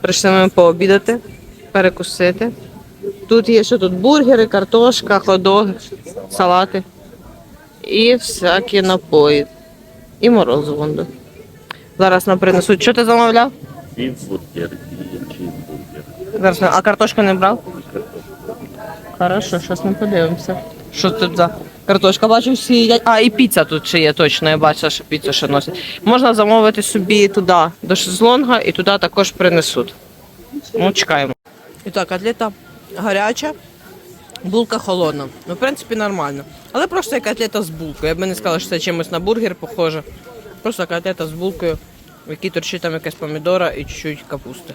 Прийшли ми пообідати, перекусити. Тут є що тут бургери, картошка, ходоги, салати і всякі напої. І морозиво. вон. Зараз нам принесуть. Що ти замовляв? Бифбургер і чизбургер. Зараз, а картошку не брав? Хорошо, зараз ми подивимося. Що тут за картошка? Бачу, всі їдять. А, і піца тут ще є, точно. Я бачила, що піцу ще носять. Можна замовити собі туди, до шезлонга, і туди також принесуть. Ну, чекаємо. І так, котлета гаряча, булка холодна. Ну, в принципі, нормально. Але просто як котлета з булкою. Я б не сказала, що це чимось на бургер похоже. Просто котлета з булкою, в якій торчить там якась помідора і чуть-чуть капусти.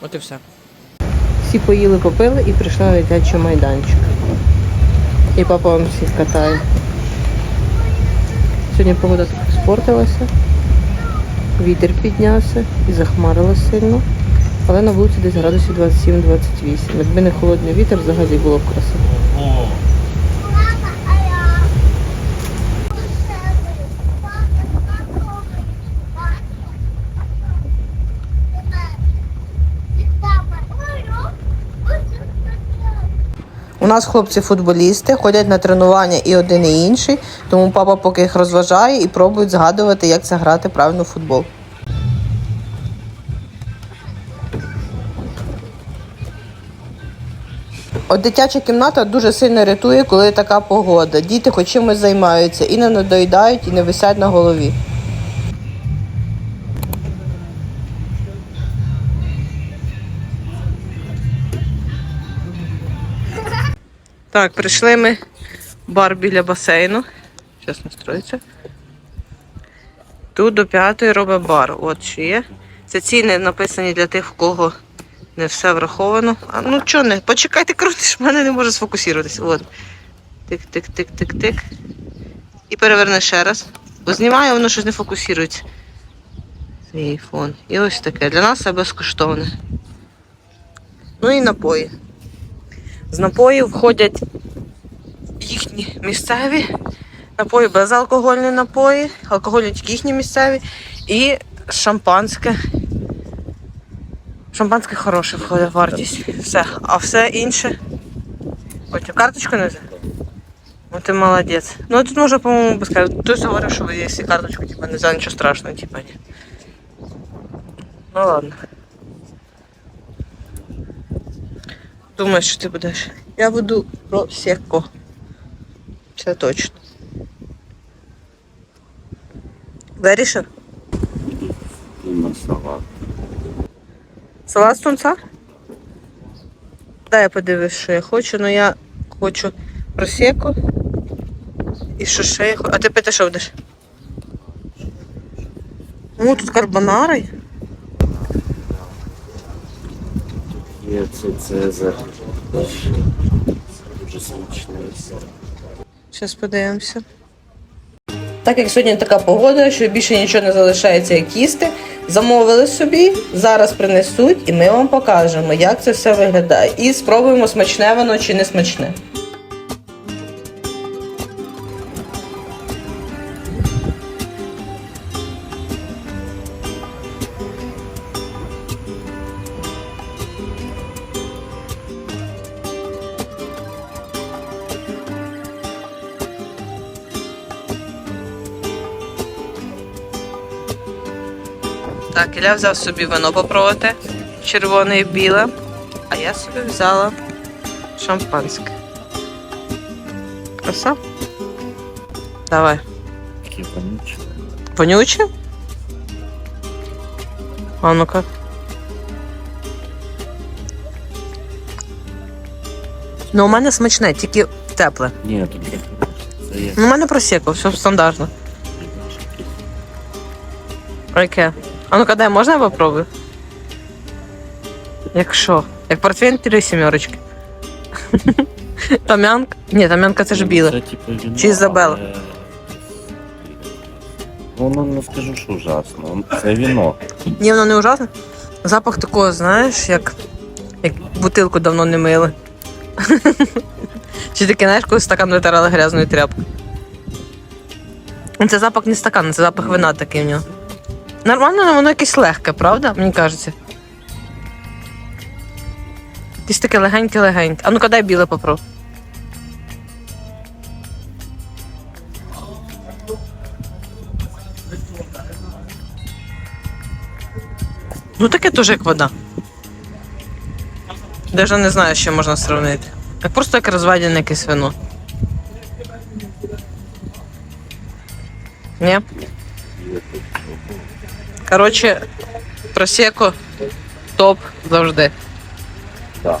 От і все. Всі поїли, попили і прийшли на дитячий майданчик. І папа вам всіх катає. Сьогодні погода трохи спортилася, вітер піднявся і захмарило сильно. Але на вулиці десь градусів 27-28. Якби не холодний вітер, взагалі було б красиво. Нас хлопці футболісти ходять на тренування і один і інший, тому папа поки їх розважає і пробують згадувати, як це грати правильно в футбол. От дитяча кімната дуже сильно рятує, коли така погода. Діти хоч чимось займаються і не надоїдають, і не висять на голові. Так, прийшли ми бар біля басейну. Зараз настроїться. Тут до п'ятої робить бар. От що є. Це ціни написані для тих, в кого не все враховано. А ну чого не? Почекайте, крутиш, в мене не може сфокусуватися. От. Тик-тик-тик-тик-тик. І переверни ще раз. Бо знімаю, воно щось не фокусується. Свій айфон. І ось таке. Для нас це безкоштовне. Ну і напої. З напоїв входять їхні місцеві напої, безалкогольні напої, алкогольні тільки їхні місцеві і шампанське. Шампанське хороше входить в вартість. Все. А все інше. Потім карточку не взяв? Ну ти молодець. Ну тут можна, по-моєму, без карти. Хтось говорив, що якщо карточку типу, не взяли, нічого страшного, типу, ні. Ну ладно. Думаєш, що ти будеш? Я буду просеко. Це точно. Вирішив? На салат. Салат з тунца? Дай я подивлюсь, що я хочу, але я хочу просеко. І що ще я хочу. А ти пити що будеш? Ну, тут карбонари. Це Цезар. Дуже смачний сир. Зараз подивимося. Так як сьогодні така погода, що більше нічого не залишається як їсти, замовили собі, зараз принесуть і ми вам покажемо, як це все виглядає. І спробуємо, смачне воно чи не смачне. Так, Ілля взяв собі вино попробувати, червоне і біле, а я собі взяла шампанське. Краса? Давай. Такі вонючі. Вонюче? А ну-ка. Ну, у мене смачне, тільки тепле. Ні, тут є. Це. Ну, у мене просеко, все стандартно. Яке? А ну-ка, дай, можна я попробую? Якщо? Як портвейн три сімерочки. Тамянка? Ні, тамянка це ж біле. Це типу Чи Ізабелла? але- Ну, ну, не скажу, що ужасно. Це віно. Ні, воно не ужасне. Запах такого, знаєш, як, як бутилку давно не мили. Чи таке, знаєш, коли стакан витирали грязною тряпкою. Це запах не стакан, це запах вина такий в нього. Нормально, але воно якесь легке, правда? Мені кажеться. Якесь таке легеньке-легеньке. А ну-ка дай біле попробуй. Ну таке теж як вода. Даже не знаю, чим можна сравнити. Як просто як розведене якесь вино. Ні? Коротше, просеко топ завжди. Так.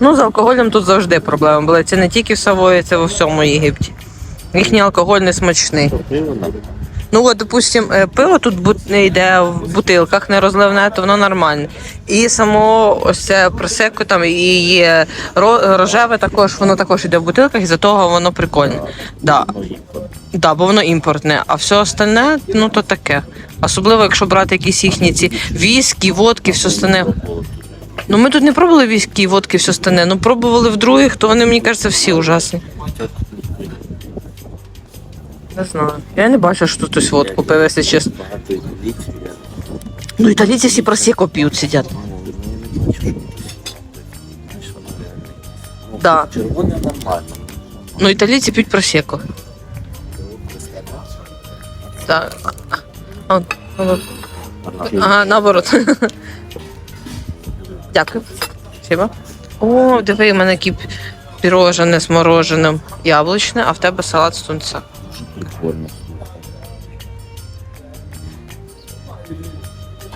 Ну, з алкоголем тут завжди проблема була. Це не тільки в Савої, це в всьому Єгипті. Їхній алкоголь не смачний. Ну, от, допустим, е, пиво тут бу- йде в бутилках, не розливне, то воно нормальне. І само ось це просеко там і є ро- рожеве також, воно також йде в бутилках, і за того воно прикольне. Да. Да, бо воно імпортне, а все остальне, ну то таке. Особливо, якщо брати якісь їхні ці віскі, водки, все остальне. Ну ми тут не пробували віскі, водки, все остальне. Ну пробували в других, то вони, мені кажеться, всі ужасні. Не знаю. Я не бачу, що тут водку пив, якщо чесно. Ну італійці всі просеко п'ють, сидять. Да. Червоне нормально. Ну італійці п'ють просеко. Так. Ага, наоборот. Дякую. Спасибо. О, диви, у мене які пірожене з мороженим яблучне, а в тебе салат з тунця. Прикольно, слухай.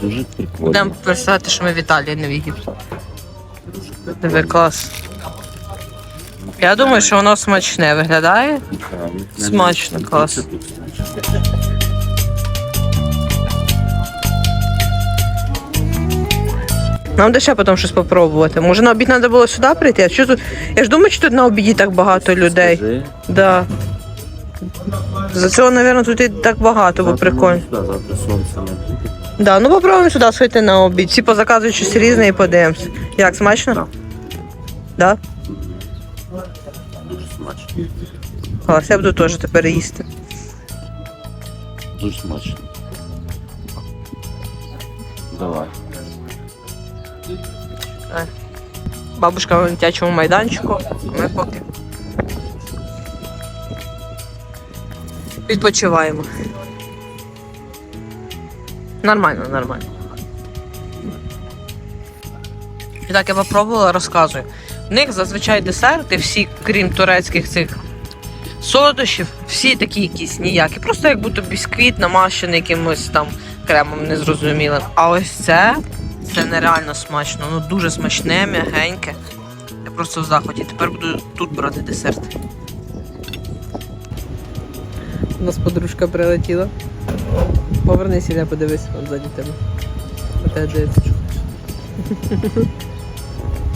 Дуже прикольно. Будемо писати, що ми в Італії, не в Єгипті. Диви, клас. Я думаю, що воно смачне виглядає. Смачно, клас. Нам де ще потім щось попробувати. Може на обід треба було сюди прийти? А що тут? Я ж думаю, що тут на обіді так багато людей. Скажи, Да. За цього, мабуть, тут і так багато, бо прикольно. Завтра сонце не. Да, ну попробуємо сюди сходити на обід. Всі позаказують щось різне і подивимося. Як, смачно? Так. Да? Дуже смачно. Клас, я буду теж тепер їсти. Дуже смачно. Давай. Бабушка на дитячому майданчику, а ми поки відпочиваємо. Нормально, нормально. І так я попробувала, розказую. В них зазвичай десерти, всі, крім турецьких цих солодощів, всі такі якісь ніякі. Просто як будто бісквіт намащений якимось там кремом незрозумілим. А ось це, це нереально смачно. Ну дуже смачне, м'ягеньке. Я просто в заході. Тепер буду тут брати десерт. У нас подружка прилетіла. Повернися, я подивись, от ззаді тебе. Тебе дивиться.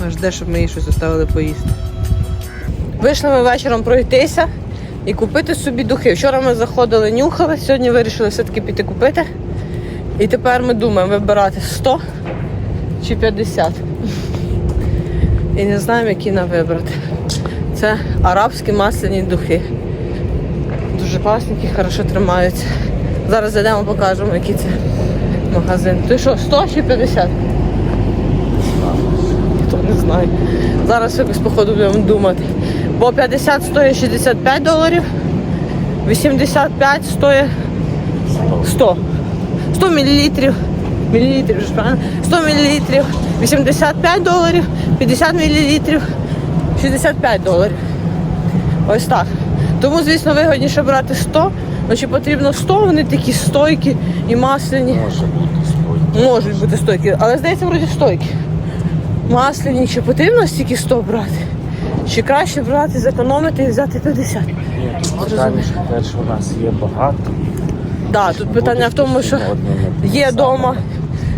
Аж де, щоб ми їй щось оставили поїсти. Вийшли ми вечором пройтися і купити собі духи. Вчора ми заходили, нюхали, сьогодні вирішили все-таки піти купити. І тепер ми думаємо вибирати 100 чи 50. І не знаємо, які нам вибрати. Це арабські масляні духи. Класненькі, хорошо тримаються. Зараз зайдемо, покажемо, який це магазин. Ти що, 100 чи 50? Хто не знає. Зараз якось походу будемо думати. Бо 50 стоїть 65 доларів, 85 стоїть 100. 100 мл. Мілілітрів, правильно? 100 мл 85 доларів, 50 мл 65 доларів. Ось так. Тому, звісно, вигідніше брати 100. Ну, чи потрібно 100, вони такі стойкі і масляні. Може бути спой. Можуть бути стойкі, але здається, вроді стойкі. Масляні, чи потрібно стільки 100 брати? Чи краще брати, зекономити і взяти 50? Питання, що перше у нас є багато. Так, тут питання в тому, що те є вдома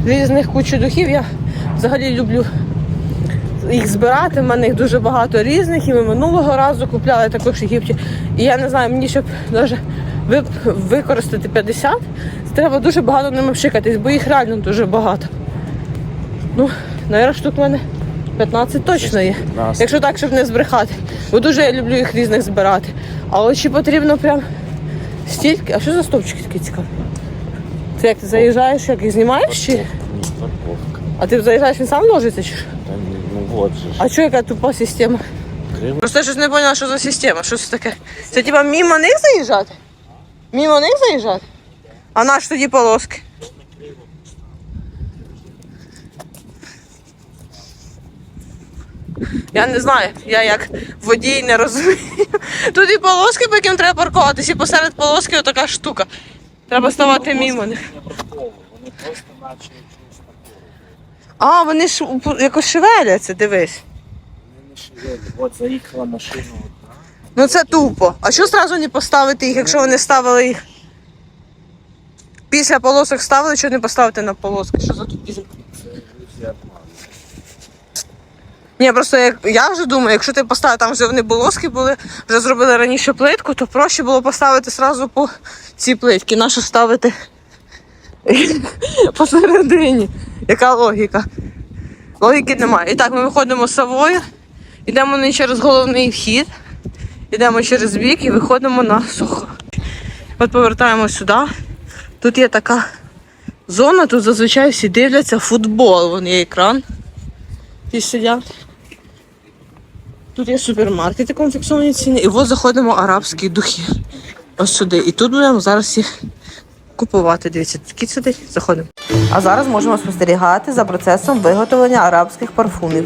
різних кучу духів. Я взагалі люблю їх збирати. У мене їх дуже багато різних, і ми минулого разу купляли також в Єгипті. І я не знаю, мені щоб навіть використати 50, треба дуже багато ними вшикатись, бо їх реально дуже багато. Ну, навіть штук в мене 15 точно є. 15. Якщо так, щоб не збрехати. Бо дуже я люблю їх різних збирати. Але чи потрібно прям стільки? А що за стовпчики такі цікаві? Це як ти заїжджаєш, як їх знімаєш чи? А ти заїжджаєш, він сам ложиться чи що? Ну вот же. ж. А що яка тупа система? Криво. Просто я щось не поняла, що за система, що це таке. Це типа мимо них заїжджати? Мимо них заїжджати? А наш тоді полоски? Я не знаю, я як водій не розумію. Тут і полоски, по яким треба паркуватися, і посеред полоски отака штука. Треба ставати мимо них. Вони просто наче якісь А, вони ж якось шевеляться, дивись. Вони не шевелі. От заїхала машина одна. Ну це тупо. А що зразу не поставити їх, якщо вони ставили їх? Після полосок ставили, що не поставити на полоски? Що за друзі обман. Ні, просто як я вже думаю, якщо ти поставив там вже вони полоски були, вже зробили раніше плитку, то проще було поставити зразу по цій плитці. Нащо ставити посередині? Яка логіка? Логіки немає. І так, ми виходимо з Савою, йдемо не через головний вхід, йдемо через бік і виходимо на сухо. От повертаємо сюди. Тут є така зона, тут зазвичай всі дивляться футбол. Вон є екран. Ті сидять. Тут є супермаркет, якому фіксовані ціни. І от заходимо арабські духи. Ось сюди. І тут будемо зараз їх купувати. Дивіться, такі сюди заходимо. А зараз можемо спостерігати за процесом виготовлення арабських парфумів.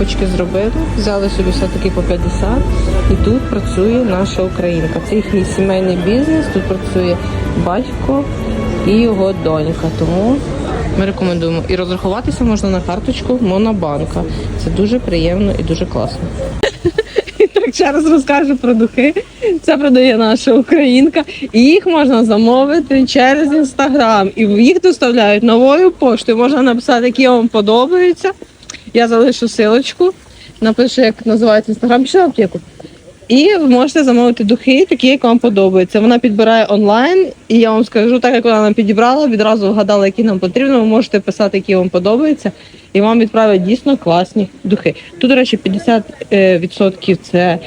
Покупочки зробили, взяли собі все-таки по 50. І тут працює наша українка. Це їхній сімейний бізнес. Тут працює батько і його донька. Тому ми рекомендуємо. І розрахуватися можна на карточку Монобанка. Це дуже приємно і дуже класно. Так ще раз розкажу про духи. Це продає наша українка. І їх можна замовити через інстаграм. І їх доставляють новою поштою. Можна написати, які вам подобаються. Я залишу силочку, напишу, як називається інстаграм, пішли аптеку. І ви можете замовити духи, такі, як вам подобаються. Вона підбирає онлайн, і я вам скажу, так як вона нам підібрала, відразу вгадала, які нам потрібно. Ви можете писати, які вам подобаються, і вам відправлять дійсно класні духи. Тут, до речі, 50% це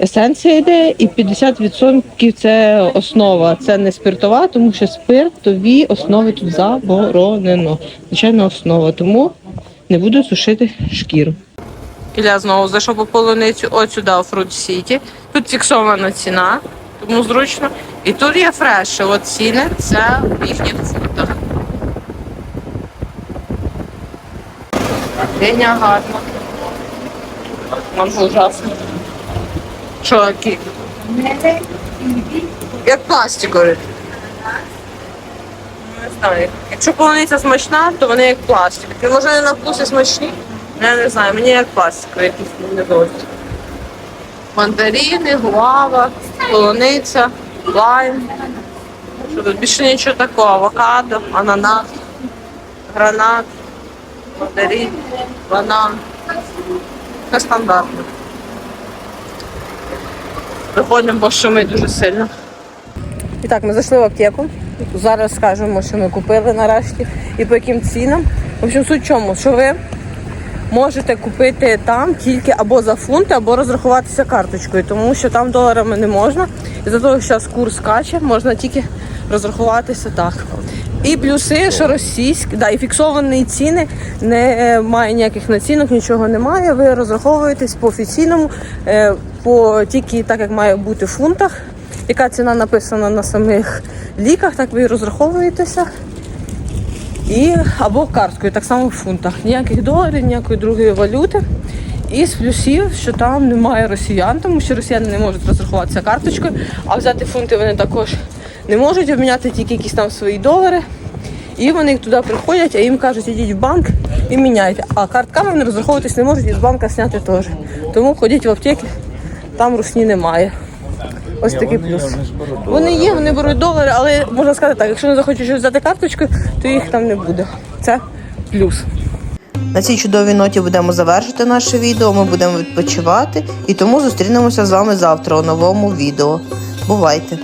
есенція йде, і 50% це основа. Це не спиртова, тому що спиртові основи тут заборонено. Звичайно, основа. Тому не буду сушити шкіру. Ілля знову зайшов по полуницю от сюди у Фрут Сіті. Тут фіксована ціна, тому зручно. І тут є фреші. От ціни це в їхніх фруктах. Диня гарна. Манго ужасно. Які? Як пластикові. Не знаю. Якщо полуниця смачна, то вони як пластик. І може вони на вкус і смачні? Я не знаю, мені як пластикові якісь не зовсім. Мандарини, гуава, полуниця, лайм. Що тут більше нічого такого. Авокадо, ананас, гранат, мандарин, банан. Це стандартно. Виходимо, бо шумить дуже сильно. І так, ми зайшли в аптеку. Зараз скажемо, що ми купили нарешті і по яким цінам. В общем, суть в чому, що ви можете купити там тільки або за фунти, або розрахуватися карточкою, тому що там доларами не можна. І за того, що зараз курс каче, можна тільки розрахуватися так. І плюси, що російські, да, і фіксовані ціни, немає ніяких націнок, нічого немає. Ви розраховуєтесь по офіційному, е, по тільки так, як має бути в фунтах. Яка ціна написана на самих ліках, так ви і розраховуєтеся. І або карткою, так само в фунтах. Ніяких доларів, ніякої другої валюти. І з плюсів, що там немає росіян, тому що росіяни не можуть розрахуватися карточкою, а взяти фунти вони також не можуть обміняти тільки якісь там свої долари. І вони туди приходять, а їм кажуть, ідіть в банк і міняйте. А картками вони розраховуватись не можуть і з банка зняти теж. Тому ходіть в аптеки, там русні немає. Ось такий плюс. Вони є, вони беруть долари, але можна сказати так, якщо не захочеш щось взяти карточкою, то їх там не буде. Це плюс. На цій чудовій ноті будемо завершити наше відео. Ми будемо відпочивати і тому зустрінемося з вами завтра у новому відео. Бувайте!